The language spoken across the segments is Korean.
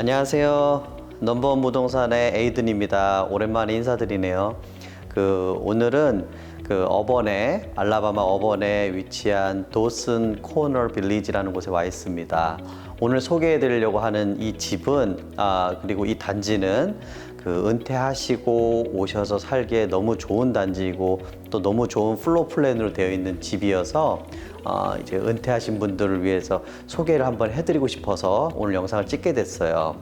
안녕하세요. 넘버원 부동산의 에이든입니다. 오랜만에 인사드리네요. 그 오늘은 그 어번에 알라바마 어번에 위치한 도슨 코너 빌리지라는 곳에 와 있습니다. 오늘 소개해 드리려고 하는 이 집은 아 그리고 이 단지는 그 은퇴하시고 오셔서 살기에 너무 좋은 단지이고 또 너무 좋은 플로 플랜으로 되어 있는 집이어서 어, 이제 은퇴하신 분들을 위해서 소개를 한번 해드리고 싶어서 오늘 영상을 찍게 됐어요.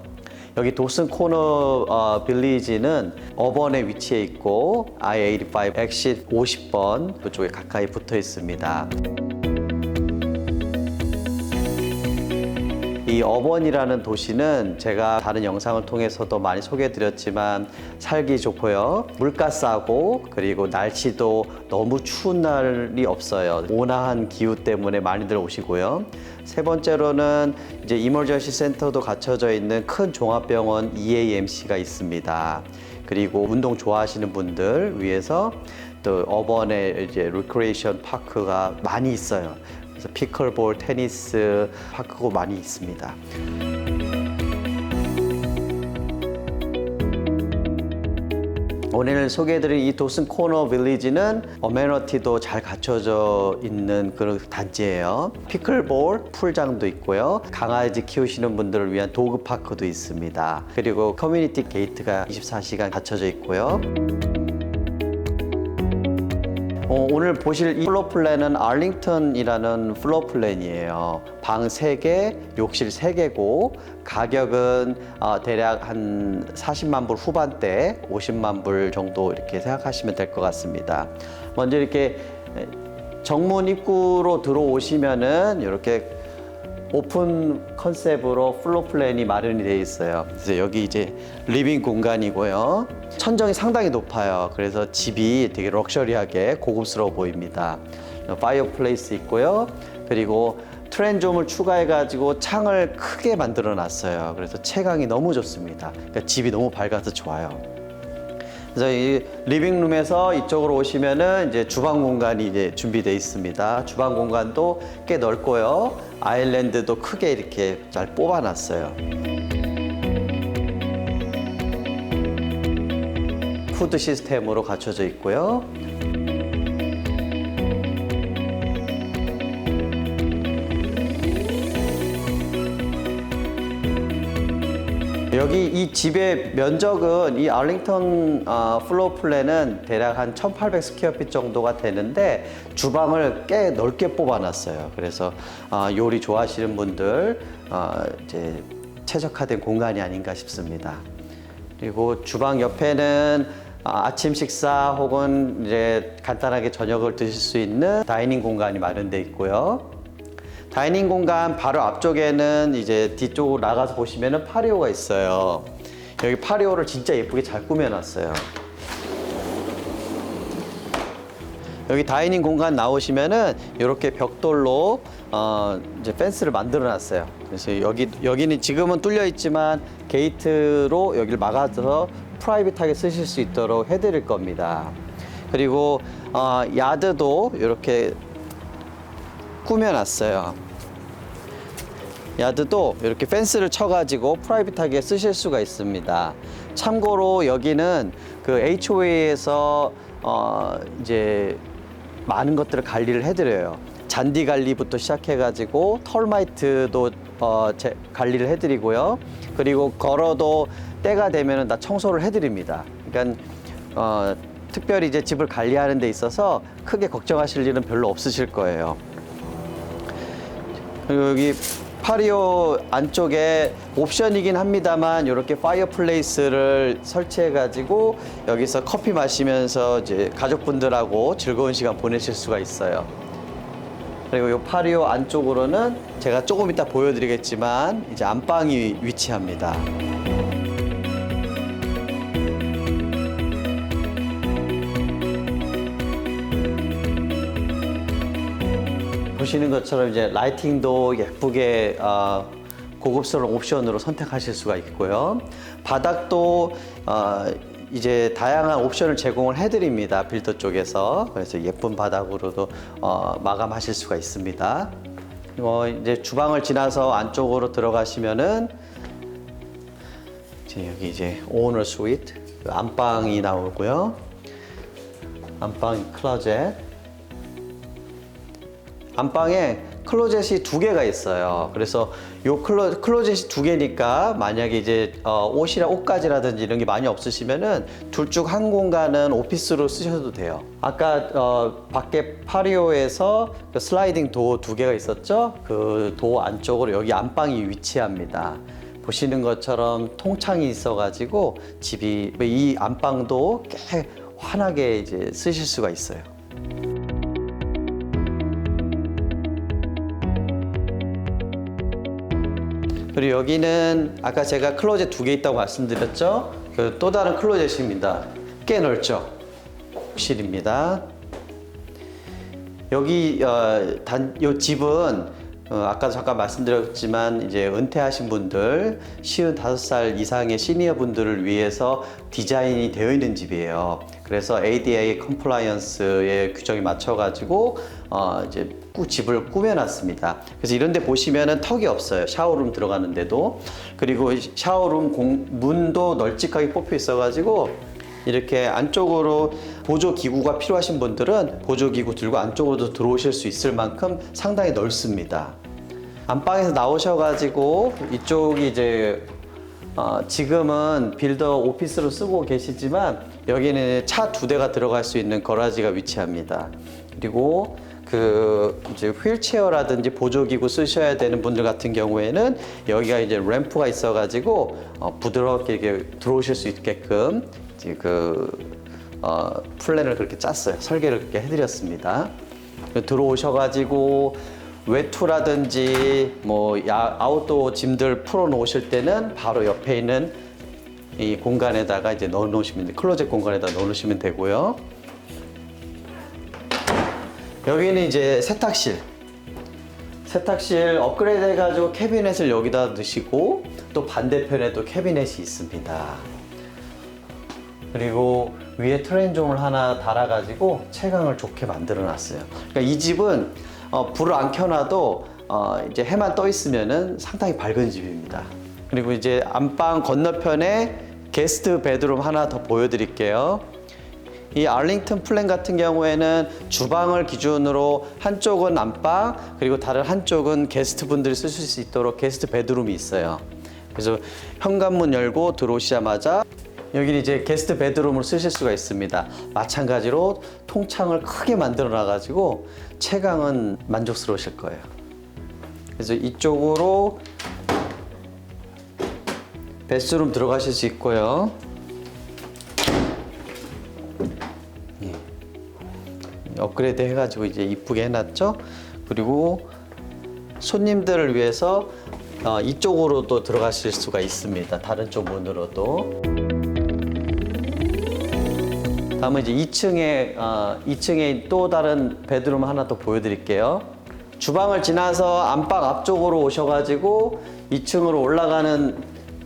여기 도슨 코너 어, 빌리지는 어번에 위치해 있고 I-85 엑시 50번 그쪽에 가까이 붙어 있습니다. 이 어번이라는 도시는 제가 다른 영상을 통해서도 많이 소개해드렸지만 살기 좋고요. 물가 싸고 그리고 날씨도 너무 추운 날이 없어요. 온화한 기후 때문에 많이들 오시고요. 세 번째로는 이제 이머전시 센터도 갖춰져 있는 큰 종합병원 EAMC가 있습니다. 그리고 운동 좋아하시는 분들 위해서 또 어번에 이제 리크레이션 파크가 많이 있어요. 그래서 피클볼, 테니스 파크고 많이 있습니다. 오늘 소개해드린 이 도슨 코너 빌리지는 어메너티도 잘 갖춰져 있는 그런 단지예요. 피클볼 풀장도 있고요. 강아지 키우시는 분들을 위한 도그 파크도 있습니다. 그리고 커뮤니티 게이트가 24시간 갖춰져 있고요. 어, 오늘 보실 이 플로 플랜은 알링턴이라는 플로 플랜이에요. 방 3개, 욕실 3개고 가격은 어, 대략 한 40만 불 후반대, 50만 불 정도 이렇게 생각하시면 될 것 같습니다. 먼저 이렇게 정문 입구로 들어오시면은 이렇게 오픈 컨셉으로 플로 플랜이 마련이 되어 있어요. 그래서 여기 이제 리빙 공간이고요. 천정이 상당히 높아요. 그래서 집이 되게 럭셔리하게 고급스러워 보입니다. 파이어플레이스 있고요. 그리고 트렌좀을 추가해가지고 창을 크게 만들어 놨어요. 그래서 채광이 너무 좋습니다. 그러니까 집이 너무 밝아서 좋아요. 그래서 이 리빙룸에서 이쪽으로 오시면은 이제 주방 공간이 이제 준비되어 있습니다. 주방 공간도 꽤 넓고요. 아일랜드도 크게 이렇게 잘 뽑아놨어요. 푸드 시스템으로 갖춰져 있고요. 여기 이 집의 면적은 이 알링턴 어, 플로어 플랜은 대략 한 1,800 스퀘어핏 정도가 되는데 주방을 꽤 넓게 뽑아놨어요. 그래서 어, 요리 좋아하시는 분들 어, 이제 최적화된 공간이 아닌가 싶습니다. 그리고 주방 옆에는 아, 아침 식사 혹은 이제 간단하게 저녁을 드실 수 있는 다이닝 공간이 마련되어 있고요. 다이닝 공간 바로 앞쪽에는 이제 뒤쪽으로 나가서 보시면은 파리오가 있어요. 여기 파리오를 진짜 예쁘게 잘 꾸며놨어요. 여기 다이닝 공간 나오시면은 이렇게 벽돌로 어 이제 펜스를 만들어 놨어요. 그래서 여기 여기는 지금은 뚫려 있지만 게이트로 여기를 막아서 프라이빗하게 쓰실 수 있도록 해드릴 겁니다. 그리고 어 야드도 이렇게 꾸며놨어요. 야드도 이렇게 펜스를 쳐가지고 프라이빗하게 쓰실 수가 있습니다. 참고로 여기는 그 HOA에서 어 이제 많은 것들을 관리를 해드려요. 잔디 관리부터 시작해가지고 털마이트도 어 제, 관리를 해드리고요. 그리고 걸어도 때가 되면은 다 청소를 해드립니다. 그러니까 어, 특별히 이제 집을 관리하는 데 있어서 크게 걱정하실 일은 별로 없으실 거예요. 그리고 여기 파리오 안쪽에 옵션이긴 합니다만 이렇게 파이어플레이스를 설치해 가지고 여기서 커피 마시면서 이제 가족분들하고 즐거운 시간 보내실 수가 있어요. 그리고 이 파리오 안쪽으로는 제가 조금 이따 보여드리겠지만 이제 안방이 위치합니다. 보시는 것처럼 이제 라이팅도 예쁘게 어, 고급스러운 옵션으로 선택하실 수가 있고요. 바닥도 어, 이제 다양한 옵션을 제공을 해드립니다. 빌더 쪽에서 그래서 예쁜 바닥으로도 어, 마감하실 수가 있습니다. 그리고 이제 주방을 지나서 안쪽으로 들어가시면은 이제 여기 이제 오너 스위트 그 안방이 나오고요. 안방 클로젯. 안방에 클로젯이 두 개가 있어요. 그래서 요 클로, 클로젯이 두 개니까 만약에 이제 어, 옷이랑 옷가지라든지 이런 게 많이 없으시면은 둘 중 한 공간은 오피스로 쓰셔도 돼요. 아까 어, 밖에 파리오에서 그 슬라이딩 도어 두 개가 있었죠? 그 도어 안쪽으로 여기 안방이 위치합니다. 보시는 것처럼 통창이 있어가지고 집이 이 안방도 꽤 환하게 이제 쓰실 수가 있어요. 그리고 여기는 아까 제가 클로젯 두 개 있다고 말씀드렸죠? 그 또 다른 클로젯입니다. 꽤 넓죠? 실입니다. 여기 어, 단, 요 집은 어, 아까 잠깐 말씀드렸지만 이제 은퇴하신 분들, 쉬운 다섯 살 이상의 시니어 분들을 위해서 디자인이 되어 있는 집이에요. 그래서 ADA 컴플라이언스의 규정에 맞춰 가지고 어, 이제 꾸- 집을 꾸며놨습니다. 그래서 이런데 보시면은 턱이 없어요. 샤워룸 들어가는데도 그리고 이 샤워룸 공, 문도 널찍하게 뽑혀 있어가지고 이렇게 안쪽으로 보조 기구가 필요하신 분들은 보조 기구 들고 안쪽으로도 들어오실 수 있을 만큼 상당히 넓습니다. 안방에서 나오셔가지고 이쪽이 이제 어, 지금은 빌더 오피스로 쓰고 계시지만 여기는 차 두 대가 들어갈 수 있는 거라지가 위치합니다. 그리고 그 이제 휠체어라든지 보조기구 쓰셔야 되는 분들 같은 경우에는 여기가 이제 램프가 있어가지고 어, 부드럽게 이렇게 들어오실 수 있게끔 이제 그 어, 플랜을 그렇게 짰어요. 설계를 그렇게 해드렸습니다. 들어오셔가지고 외투라든지 뭐 야, 아웃도어 짐들 풀어놓으실 때는 바로 옆에 있는 이 공간에다가 이제 넣어놓으시면 돼. 클로젯 공간에다 넣어놓으시면 되고요. 여기는 이제 세탁실. 세탁실 업그레이드 해가지고 캐비넷을 여기다 넣으시고 또 반대편에도 캐비넷이 있습니다. 그리고 위에 트레인종을 하나 달아가지고 채광을 좋게 만들어 놨어요. 그러니까 이 집은 어, 불을 안 켜놔도 어, 이제 해만 떠 있으면은 상당히 밝은 집입니다. 그리고 이제 안방 건너편에 게스트 베드룸 하나 더 보여드릴게요. 이 알링턴 플랜 같은 경우에는 주방을 기준으로 한쪽은 안방 그리고 다른 한쪽은 게스트 분들이 쓰실 수 있도록 게스트 베드룸이 있어요. 그래서 현관문 열고 들어오시자마자 여기는 이제 게스트 베드룸을 쓰실 수가 있습니다. 마찬가지로 통창을 크게 만들어 놔가지고 채광은 만족스러우실 거예요. 그래서 이쪽으로 베스룸 들어가실 수 있고요. 업그레이드 해가지고 이제 이쁘게 해놨죠. 그리고 손님들을 위해서 어, 이쪽으로 또 들어가실 수가 있습니다. 다른 쪽 문으로도. 다음은 이제 2층에 어, 2층에 또 다른 베드룸 하나 더 보여드릴게요. 주방을 지나서 안방 앞쪽으로 오셔가지고 2층으로 올라가는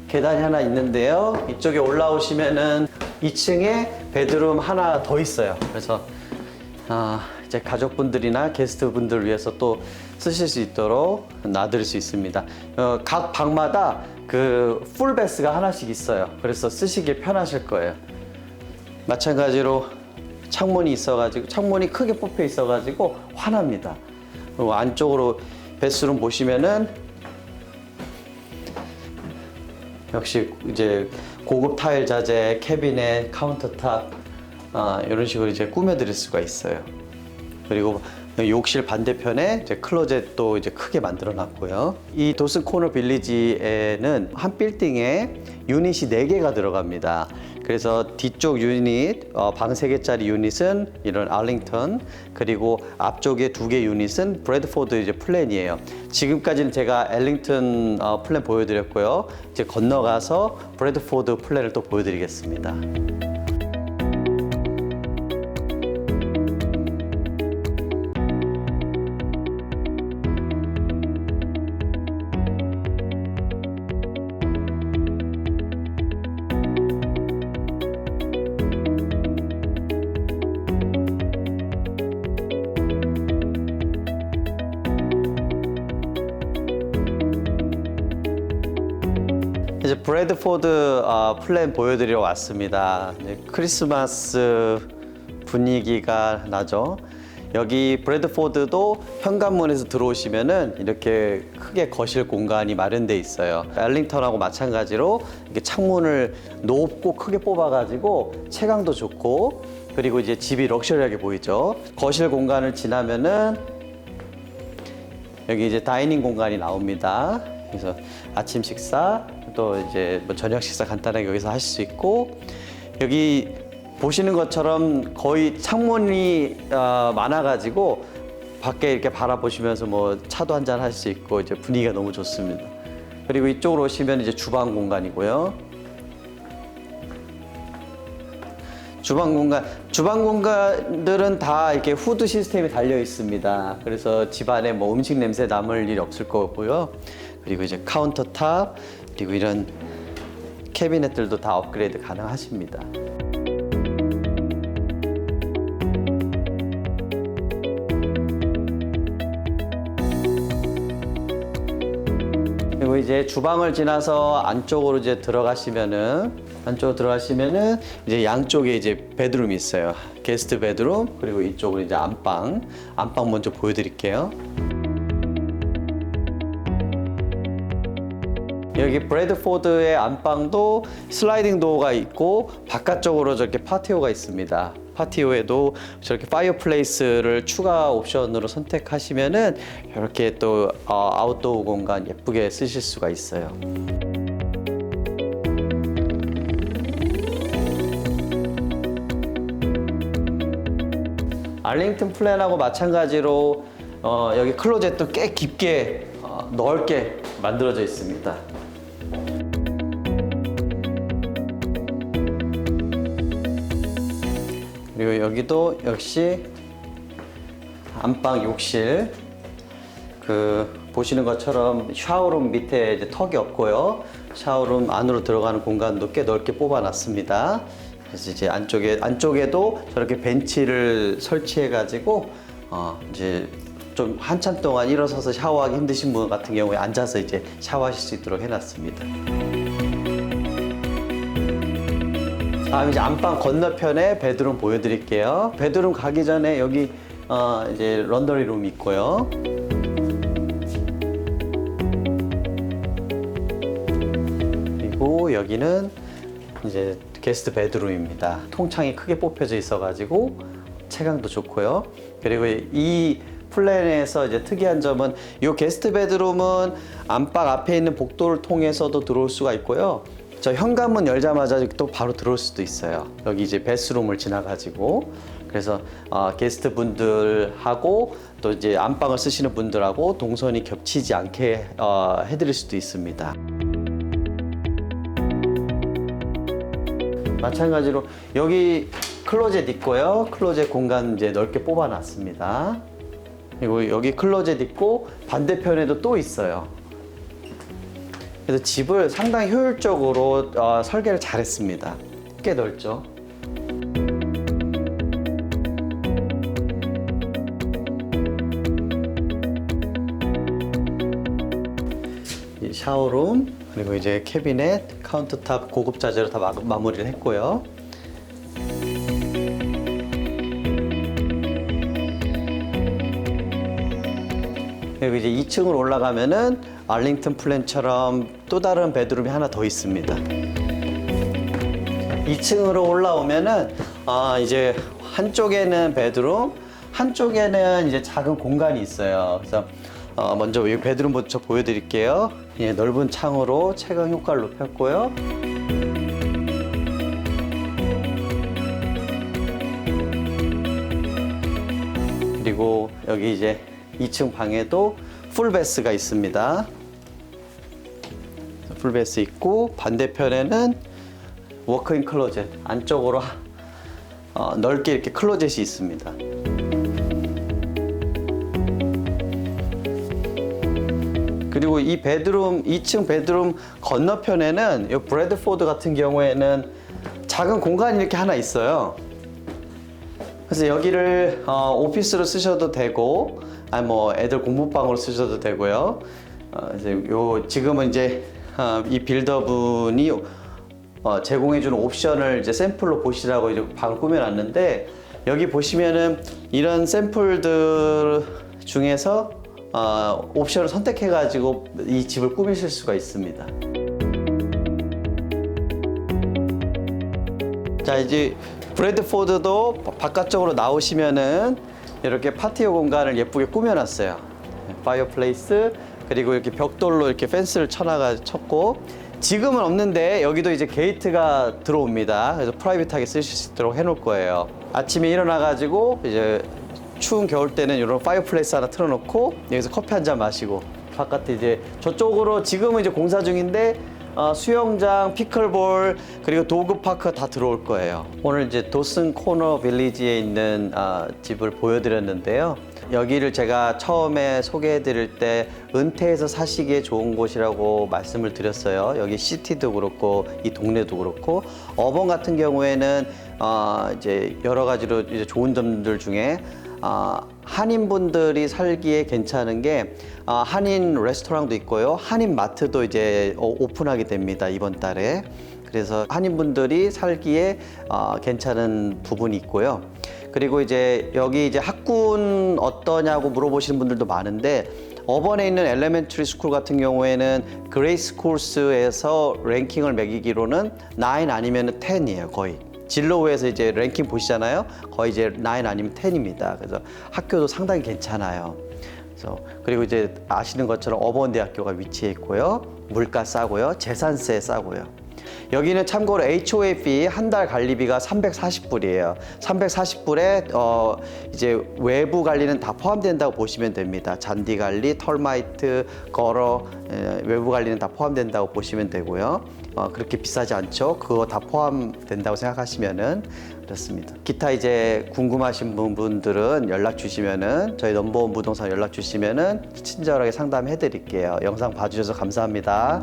계단이 하나 있는데요. 이쪽에 올라오시면은 2층에 베드룸 하나 더 있어요. 그래서 아, 이제 가족분들이나 게스트분들 위해서 또 쓰실 수 있도록 놔드릴 수 있습니다. 어, 각 방마다 그 풀베스가 하나씩 있어요. 그래서 쓰시기 편하실 거예요. 마찬가지로 창문이 있어가지고 창문이 크게 뽑혀 있어가지고 환합니다. 그리고 안쪽으로 베스룸 보시면은 역시 이제 고급 타일 자재, 캐비넷, 카운터탑 아, 이런 식으로 이제 꾸며드릴 수가 있어요. 그리고 욕실 반대편에 이제 클로젯도 이제 크게 만들어 놨고요. 이 도슨 코너 빌리지에는 한 빌딩에 유닛이 4개가 들어갑니다. 그래서 뒤쪽 유닛, 어, 방 3개짜리 유닛은 이런 알링턴, 그리고 앞쪽에 2개 유닛은 브래드포드 이제 플랜이에요. 지금까지는 제가 엘링턴 어, 플랜 보여드렸고요. 이제 건너가서 브래드포드 플랜을 또 보여드리겠습니다. 이제 브래드포드 어, 플랜 보여드리러 왔습니다. 이제 크리스마스 분위기가 나죠. 여기 브래드포드도 현관문에서 들어오시면은 이렇게 크게 거실 공간이 마련돼 있어요. 엘링턴하고 마찬가지로 이렇게 창문을 높고 크게 뽑아가지고 채광도 좋고 그리고 이제 집이 럭셔리하게 보이죠. 거실 공간을 지나면은 여기 이제 다이닝 공간이 나옵니다. 그래서 아침 식사 또 이제 뭐 저녁 식사 간단하게 여기서 하실 수 있고 여기 보시는 것처럼 거의 창문이 어, 많아가지고 밖에 이렇게 바라보시면서 뭐 차도 한잔 할 수 있고 이제 분위기가 너무 좋습니다. 그리고 이쪽으로 오시면 이제 주방 공간이고요. 주방 공간, 주방 공간들은 다 이렇게 후드 시스템이 달려 있습니다. 그래서 집안에 뭐 음식 냄새 남을 일이 없을 거고요. 그리고 이제 카운터탑, 그리고 이런 캐비넷들도 다 업그레이드 가능하십니다. 그리고 이제 주방을 지나서 안쪽으로 이제 들어가시면은 안쪽으로 들어가시면은 이제 양쪽에 이제 베드룸이 있어요. 게스트 베드룸 그리고 이쪽은 이제 안방. 안방 먼저 보여드릴게요. 여기 브래드포드의 안방도 슬라이딩 도어가 있고 바깥쪽으로 저렇게 파티오가 있습니다. 파티오에도 저렇게 파이어플레이스를 추가 옵션으로 선택하시면은 이렇게 또 어, 아웃도어 공간 예쁘게 쓰실 수가 있어요. 알링턴 플랜하고 마찬가지로 어, 여기 클로젯도 꽤 깊게 어, 넓게 만들어져 있습니다. 그리고 여기도 역시 안방 욕실 그 보시는 것처럼 샤워룸 밑에 이제 턱이 없고요. 샤워룸 안으로 들어가는 공간도 꽤 넓게 뽑아놨습니다. 그래서 이제 안쪽에 안쪽에도 저렇게 벤치를 설치해 가지고 어 이제 좀 한참 동안 일어서서 샤워하기 힘드신 분 같은 경우에 앉아서 이제 샤워하실 수 있도록 해놨습니다. 다음 이제 안방 건너편에 베드룸 보여드릴게요. 베드룸 가기 전에 여기 어 이제 런더리 룸이 있고요. 그리고 여기는 이제 게스트 베드룸입니다. 통창이 크게 뽑혀져 있어가지고 채광도 좋고요. 그리고 이 플랜에서 이제 특이한 점은 이 게스트 베드룸은 안방 앞에 있는 복도를 통해서도 들어올 수가 있고요. 저 현관문 열자마자 또 바로 들어올 수도 있어요. 여기 이제 베스룸을 지나가지고 그래서 어, 게스트 분들하고 또 이제 안방을 쓰시는 분들하고 동선이 겹치지 않게 어, 해드릴 수도 있습니다. 마찬가지로 여기 클로젯 있고요. 클로젯 공간 이제 넓게 뽑아놨습니다. 그리고 여기 클로젯 있고 반대편에도 또 있어요. 그래서 집을 상당히 효율적으로 어, 설계를 잘했습니다. 꽤 넓죠. 이 샤워룸 그리고 이제 캐비넷, 카운터탑 고급 자재로 다 마, 마무리를 했고요. 그리고 이제 2층으로 올라가면은 알링턴 플랜처럼 또 다른 베드룸이 하나 더 있습니다. 2층으로 올라오면은 아 이제 한쪽에는 베드룸, 한쪽에는 이제 작은 공간이 있어요. 그래서 어, 먼저 이 베드룸부터 보여드릴게요. 예, 넓은 창으로 채광 효과를 높였고요. 그리고 여기 이제 2층 방에도 풀베스가 있습니다. 풀베스 있고 반대편에는 워크인 클로젯 안쪽으로 어, 넓게 이렇게 클로젯이 있습니다. 그리고 이 베드룸 2층 베드룸 건너편에는 이 브래드포드 같은 경우에는 작은 공간이 이렇게 하나 있어요. 그래서 여기를 어, 오피스로 쓰셔도 되고, 아니 뭐 애들 공부방으로 쓰셔도 되고요. 어, 이제 요 지금은 이제 어, 이 빌더분이 어, 제공해주는 옵션을 이제 샘플로 보시라고 이제 방을 꾸며놨는데 여기 보시면은 이런 샘플들 중에서 어, 옵션을 선택해가지고 이 집을 꾸미실 수가 있습니다. 자 이제 브래드포드도 바깥쪽으로 나오시면은 이렇게 파티오 공간을 예쁘게 꾸며놨어요. 파이어플레이스 그리고 이렇게 벽돌로 이렇게 펜스를 쳐나가 쳤고 지금은 없는데 여기도 이제 게이트가 들어옵니다. 그래서 프라이빗하게 쓰실 수 있도록 해놓을 거예요. 아침에 일어나가지고 이제 추운 겨울 때는 이런 파이어플레이스 하나 틀어놓고 여기서 커피 한 잔 마시고 바깥에 이제 저쪽으로 지금은 이제 공사 중인데 어, 수영장, 피클볼 그리고 도구 파크 다 들어올 거예요. 오늘 이제 도슨 코너 빌리지에 있는 아, 집을 보여드렸는데요. 여기를 제가 처음에 소개해 드릴 때 은퇴해서 사시기에 좋은 곳이라고 말씀을 드렸어요. 여기 시티도 그렇고 이 동네도 그렇고 어번 같은 경우에는 어, 이제 여러 가지로 이제 좋은 점들 중에 아, 한인분들이 살기에 괜찮은 게 아, 한인 레스토랑도 있고요. 한인 마트도 이제 어, 오픈하게 됩니다. 이번 달에. 그래서 한인분들이 살기에 어, 괜찮은 부분이 있고요. 그리고 이제 여기 이제 학군 어떠냐고 물어보시는 분들도 많은데 어번에 있는 엘레멘트리 스쿨 같은 경우에는 그레이스 코스에서 랭킹을 매기기로는 9 아니면 10이에요, 거의. 진로우에서 이제 랭킹 보시잖아요. 거의 이제 9 아니면 10입니다. 그래서 학교도 상당히 괜찮아요. 그래서 그리고 이제 아시는 것처럼 어버원대학교가 위치해 있고요. 물가 싸고요. 재산세 싸고요. 여기는 참고로 HOA 피한달 관리비가 340불이에요. 340불에 어 이제 외부 관리는 다 포함된다고 보시면 됩니다. 잔디 관리, 털마이트, 걸어 에, 외부 관리는 다 포함된다고 보시면 되고요. 어 그렇게 비싸지 않죠. 그거 다 포함된다고 생각하시면은 그렇습니다. 기타 이제 궁금하신 분들은 연락 주시면은 저희 넘버원 부동산 연락 주시면은 친절하게 상담해 드릴게요. 영상 봐주셔서 감사합니다.